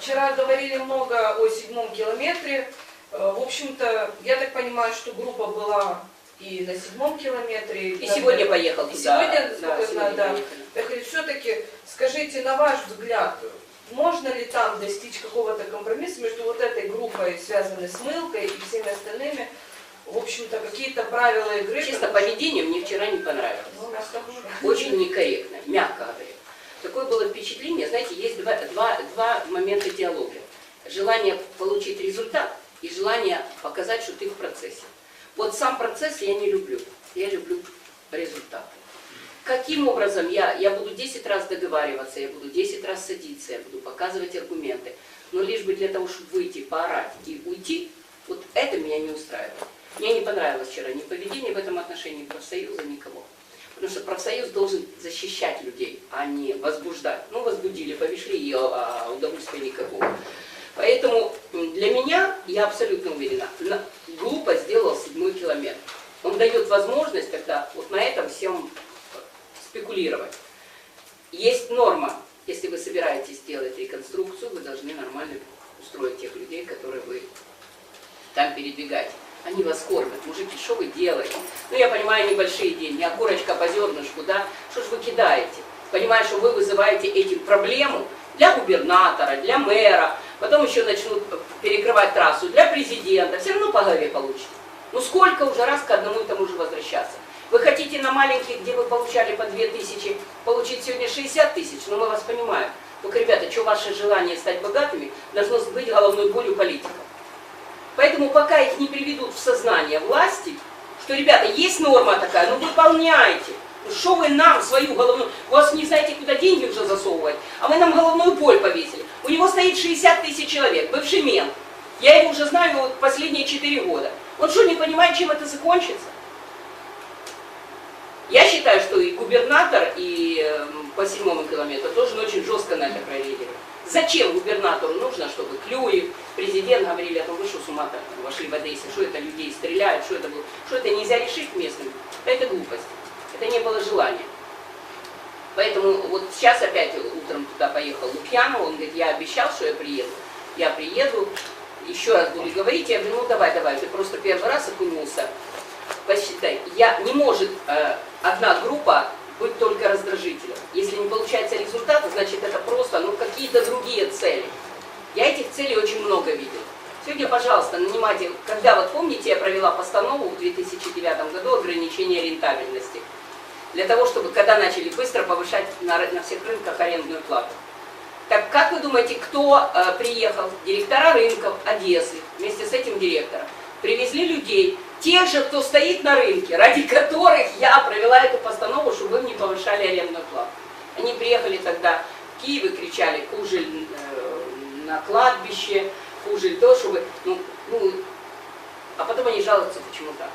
Вчера говорили много о седьмом километре. Э, В общем-то, я так понимаю, что группа была и на седьмом километре. И сегодня поехал И туда. сегодня, насколько я знаю, да. все-таки скажите, на ваш взгляд, можно ли там достичь какого-то компромисса между вот этой группой, связанной с мылкой, и всеми остальными? В общем-то, какие-то правила игры. Чисто поведение мне вчера не понравилось. Ну, Очень некорректно, мягко говоря. Такое было впечатление, знаете, есть два, два, два момента диалога. Желание получить результат и желание показать, что ты в процессе. Вот сам процесс я не люблю. Я люблю результаты. Каким образом я, я буду 10 раз договариваться, я буду 10 раз садиться, я буду показывать аргументы, но лишь бы для того, чтобы выйти, поорать и уйти, вот это меня не устраивает. Мне не понравилось вчера ни поведение в этом отношении профсоюза, никого. Потому что профсоюз должен защищать людей, а не возбуждать. Ну, возбудили, повешли ее, а удовольствия никакого. Поэтому для меня, я абсолютно уверена, на- глупо сделал седьмой километр. Он дает возможность тогда вот на этом всем спекулировать. Есть норма. Если вы собираетесь делать реконструкцию, вы должны нормально устроить тех людей, которые вы там передвигаете. Они вас кормят. Мужики, что вы делаете? Ну, я понимаю, небольшие деньги, а курочка по зернышку, да? Что ж вы кидаете? Понимаю, что вы вызываете этим проблему для губернатора, для мэра, потом еще начнут перекрывать трассу для президента, все равно по голове получите. Ну сколько уже раз к одному и тому же возвращаться? Вы хотите на маленьких, где вы получали по 2000, получить сегодня 60 тысяч? Ну мы вас понимаем. Только, ребята, что ваше желание стать богатыми должно быть головной болью политиков. Поэтому пока их не приведут в сознание власти, что, ребята, есть норма такая, ну выполняйте. Ну что вы нам свою головную... У вас не знаете, куда деньги уже засовывать, а вы нам головную боль повесили. У него стоит 60 тысяч человек, бывший мент. Я его уже знаю вот последние 4 года. Он что, не понимает, чем это закончится? Я считаю, что и губернатор, и эм, по седьмому километру должен очень жестко на это прореагировать. Зачем губернатору нужно, чтобы Клюев, президент говорили о том, вы что с ума вошли в Одессе, что это людей стреляют, что это было, что это нельзя решить местным? Это глупость. Это не было желания. Поэтому вот сейчас опять утром туда поехал Лукьянов, он говорит, я обещал, что я приеду. Я приеду, еще раз буду говорить, я говорю, ну давай, давай, ты просто первый раз окунулся, посчитай. Я, не может э, одна группа быть только раздражителем. Если не получается результат, значит это просто ну, какие-то другие цели. Я этих целей очень много видел. Сегодня, пожалуйста, нанимайте, когда вот помните, я провела постанову в 2009 году ограничения рентабельности. Для того, чтобы когда начали быстро повышать на, на всех рынках арендную плату. Так как вы думаете, кто э, приехал? Директора рынков Одессы вместе с этим директором. Привезли людей, тех же, кто стоит на рынке, ради которых я провела эту постанову, чтобы им не повышали арендную плату. Они приехали тогда в Киев и кричали, кужель э, на кладбище, кужель то, чтобы... Ну, ну, а потом они жалуются, почему так.